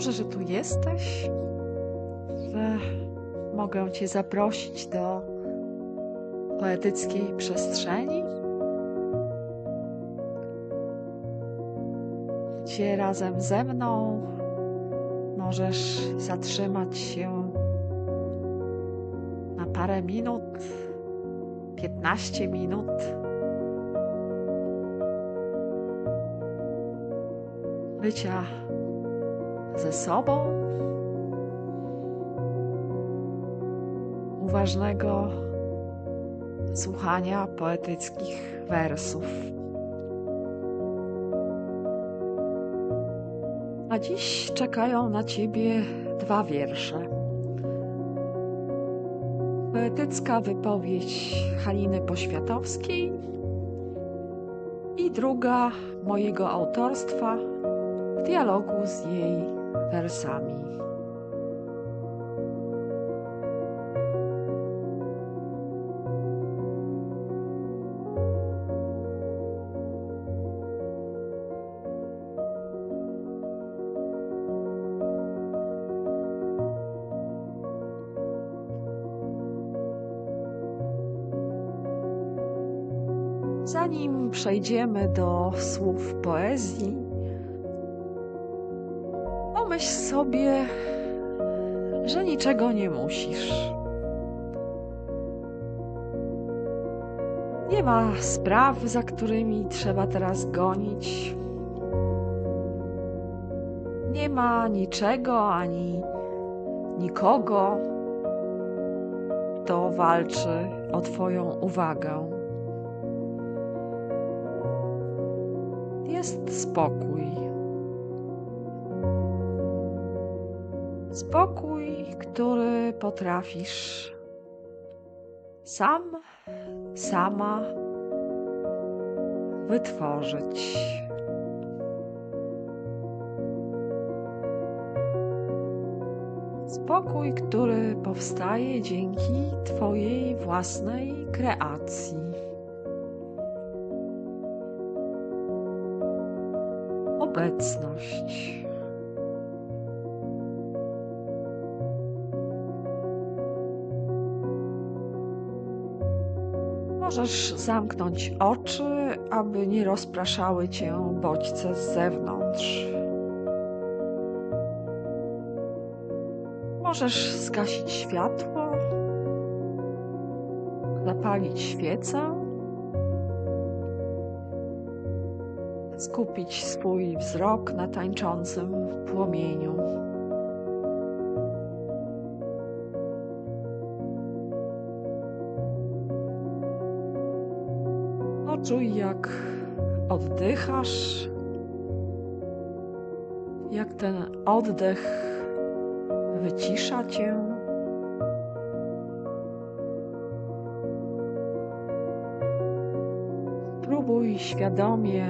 Dobrze, że tu jesteś, że mogę Cię zaprosić do poetyckiej przestrzeni, gdzie razem ze mną możesz zatrzymać się na parę minut, 15 minut. Bycia ze sobą, uważnego słuchania poetyckich wersów. A dziś czekają na ciebie dwa wiersze. Poetycka wypowiedź Haliny Poświatowskiej i druga mojego autorstwa w dialogu z jej wersami. Zanim przejdziemy do słów poezji, pomyśl sobie, że niczego nie musisz. Nie ma spraw, za którymi trzeba teraz gonić. Nie ma niczego ani nikogo, kto walczy o Twoją uwagę. jest spokój. Spokój, który potrafisz sam, sama wytworzyć. Spokój, który powstaje dzięki Twojej własnej kreacji. obecność. Możesz zamknąć oczy, aby nie rozpraszały cię bodźce z zewnątrz. Możesz zgasić światło, zapalić świecę skupić swój wzrok na tańczącym płomieniu. Poczuj, jak oddychasz, jak ten oddech wycisza cię. Spróbuj świadomie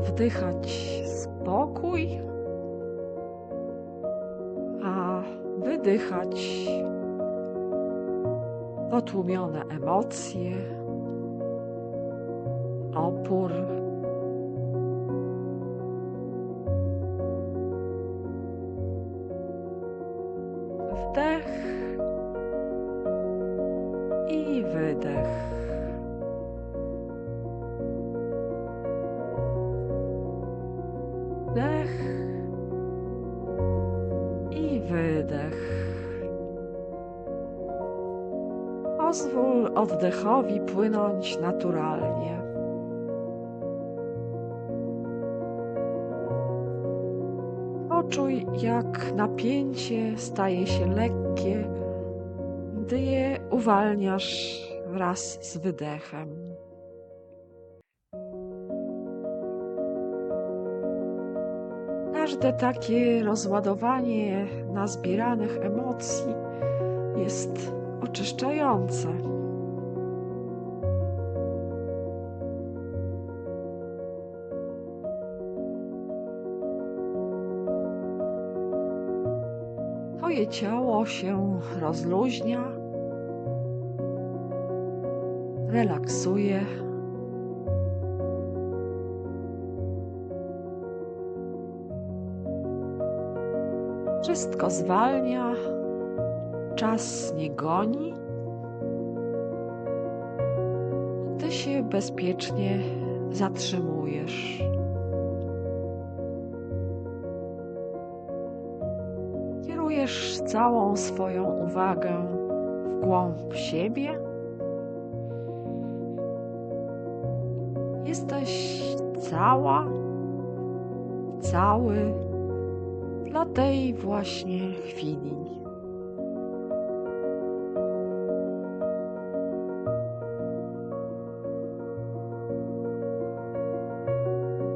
wdychać spokój, a wydychać potłumione emocje, opór. Wdech i wydech. Wdech i wydech. Pozwól oddechowi płynąć naturalnie. Poczuj, jak napięcie staje się lekkie, gdy je uwalniasz wraz z wydechem. Każde takie rozładowanie nazbieranych emocji jest oczyszczające. Twoje ciało się rozluźnia, relaksuje. Wszystko zwalnia, czas nie goni. Ty się bezpiecznie zatrzymujesz. Całą swoją uwagę w głąb siebie. Jesteś cała, cały dla tej właśnie chwili.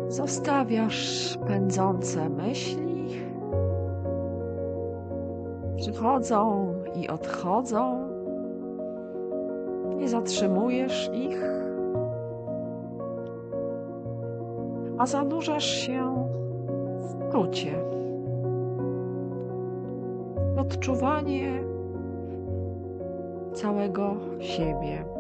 Zostawiasz pędzące myśli, przychodzą i odchodzą. Nie zatrzymujesz ich, a zanurzasz się w wrócie. w Odczuwanie całego siebie.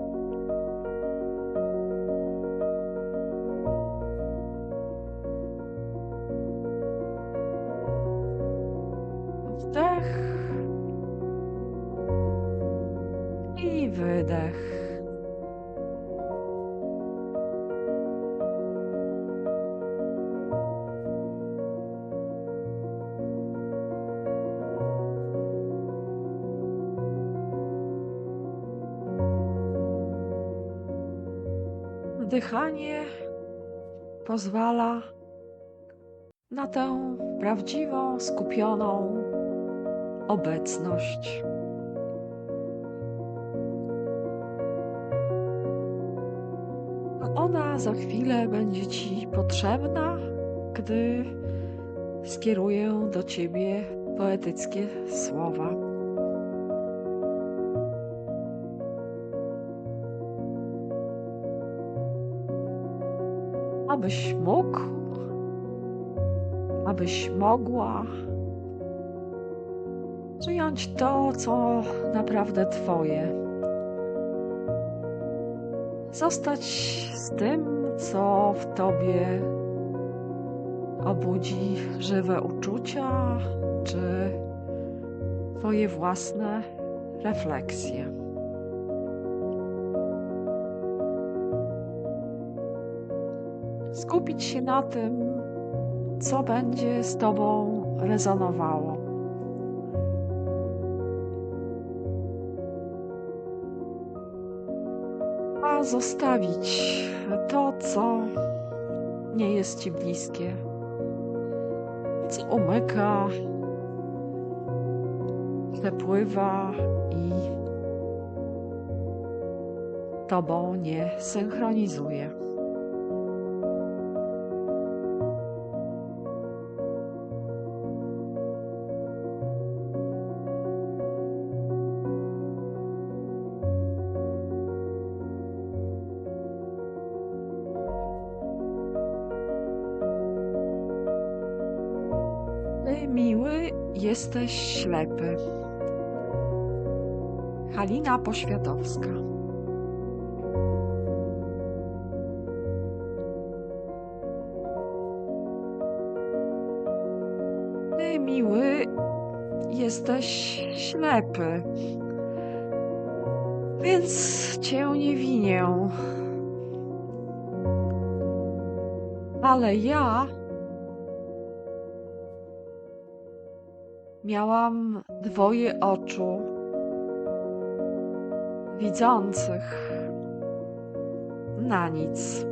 Wdychanie pozwala na tę prawdziwą, skupioną obecność. Ona za chwilę będzie Ci potrzebna, gdy skieruję do Ciebie poetyckie słowa. Abyś mógł, abyś mogła przyjąć to, co naprawdę Twoje. Zostać z tym, co w Tobie obudzi żywe uczucia, czy Twoje własne refleksje. Skupić się na tym, co będzie z Tobą rezonowało. a zostawić to, co nie jest ci bliskie, co umyka, przepływa i tobą nie synchronizuje. Halina Poświatowska. Ty, miły, jesteś ślepy. Więc cię nie winię. Ale ja miałam dwoje oczu widzących na nic.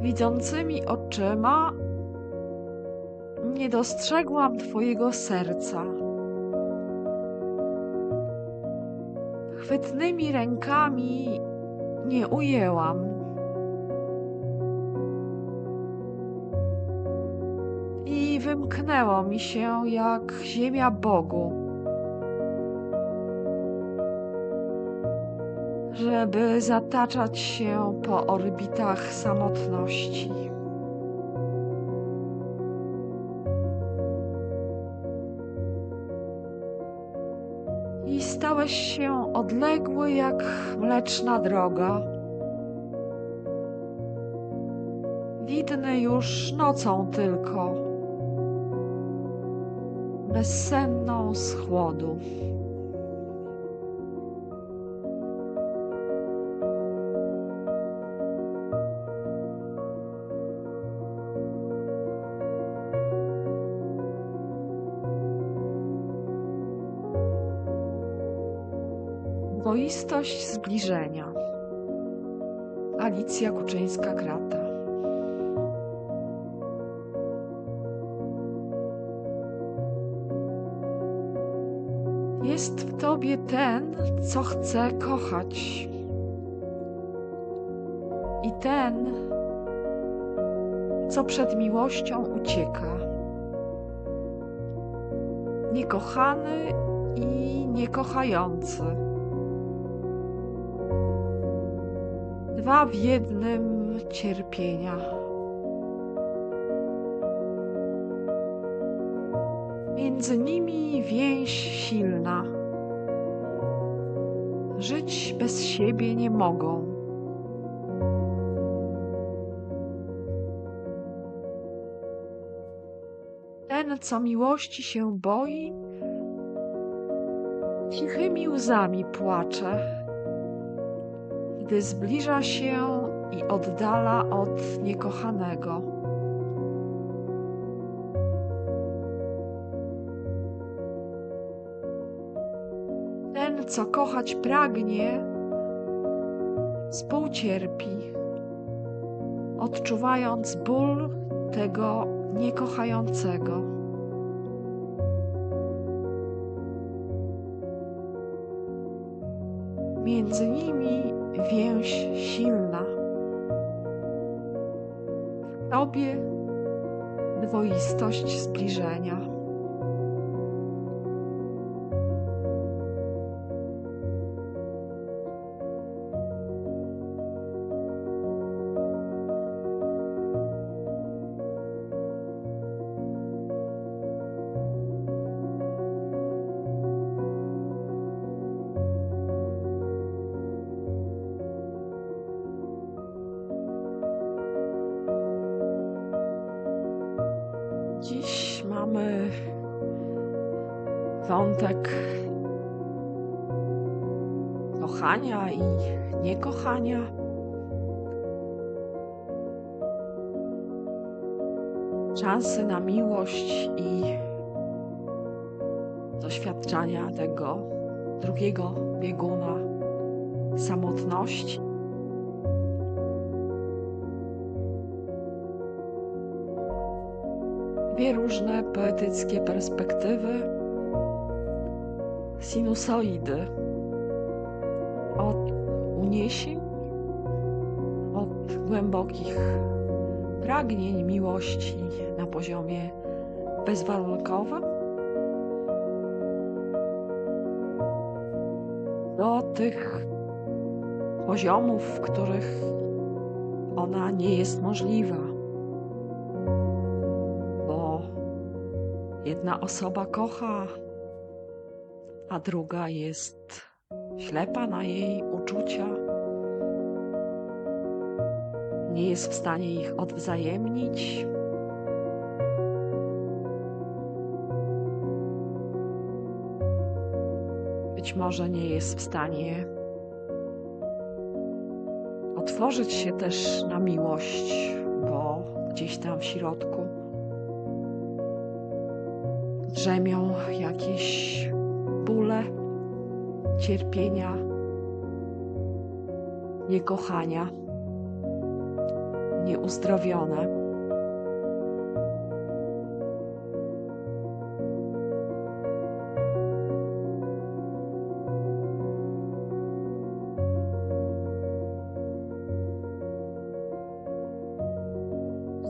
Widzącymi oczyma nie dostrzegłam Twojego serca. Chwytnymi rękami nie ujęłam. Wymknęło mi się jak ziemia Bogu, żeby zataczać się po orbitach samotności. I stałeś się odległy jak mleczna droga. Widny już nocą tylko, bezsenną z chłodu. Dwoistość zbliżenia. Alicja Kuczyńska-Krata. Ten, co chce kochać. I ten, co przed miłością ucieka. Niekochany i niekochający. Dwa w jednym cierpienia. Między nimi więź silna. Żyć bez siebie nie mogą. Ten, co miłości się boi, cichymi łzami płacze, gdy zbliża się i oddala od niekochanego. Co kochać pragnie, współcierpi, odczuwając ból tego niekochającego. Między nimi więź silna. W tobie dwoistość zbliżenia. Wątek kochania i niekochania. Szansy na miłość i doświadczania tego drugiego bieguna samotności. Dwie różne poetyckie perspektywy, sinusoidy od uniesień, od głębokich pragnień miłości na poziomie bezwarunkowym, do tych poziomów, w których ona nie jest możliwa. Bo jedna osoba kocha, a druga jest ślepa na jej uczucia. Nie jest w stanie ich odwzajemnić. Być może nie jest w stanie otworzyć się też na miłość, bo gdzieś tam w środku drzemią jakieś bóle, cierpienia, niekochania, nieuzdrowione.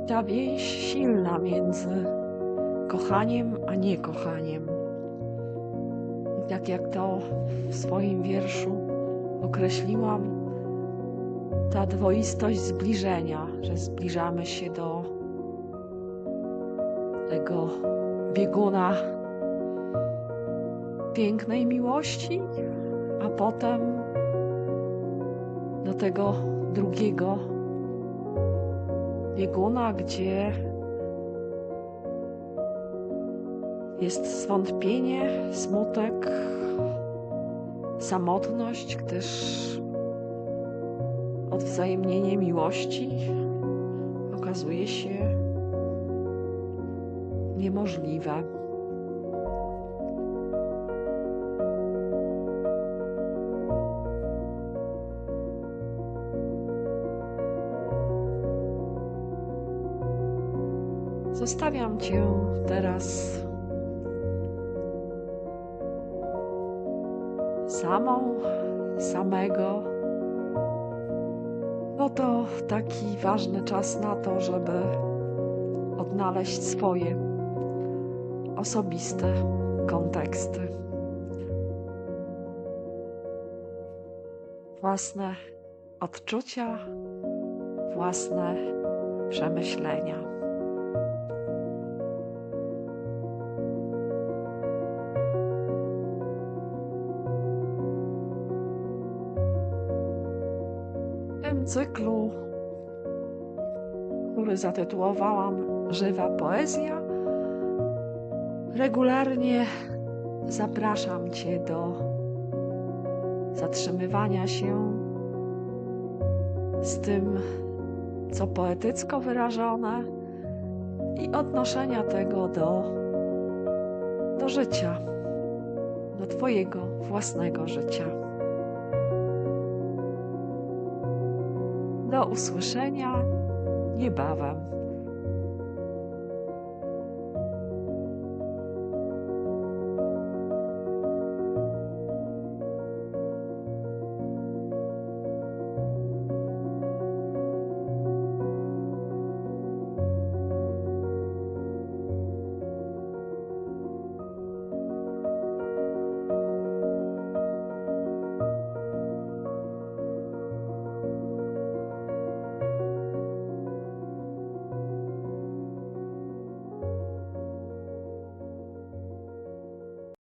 Ta więź silna między kochaniem a niekochaniem. Tak jak to w swoim wierszu określiłam, ta dwoistość zbliżenia, że zbliżamy się do tego bieguna pięknej miłości, a potem do tego drugiego bieguna, gdzie jest zwątpienie, smutek, samotność, gdyż odwzajemnienie miłości okazuje się niemożliwe. Zostawiam Cię teraz samą, samego. No to taki ważny czas na to, żeby odnaleźć swoje osobiste konteksty. Własne odczucia, własne przemyślenia. Zatytułowałam Żywa Poezja, regularnie zapraszam Cię do zatrzymywania się z tym, co poetycko wyrażone i odnoszenia tego do, do życia, do Twojego własnego życia. Do usłyszenia niebawem.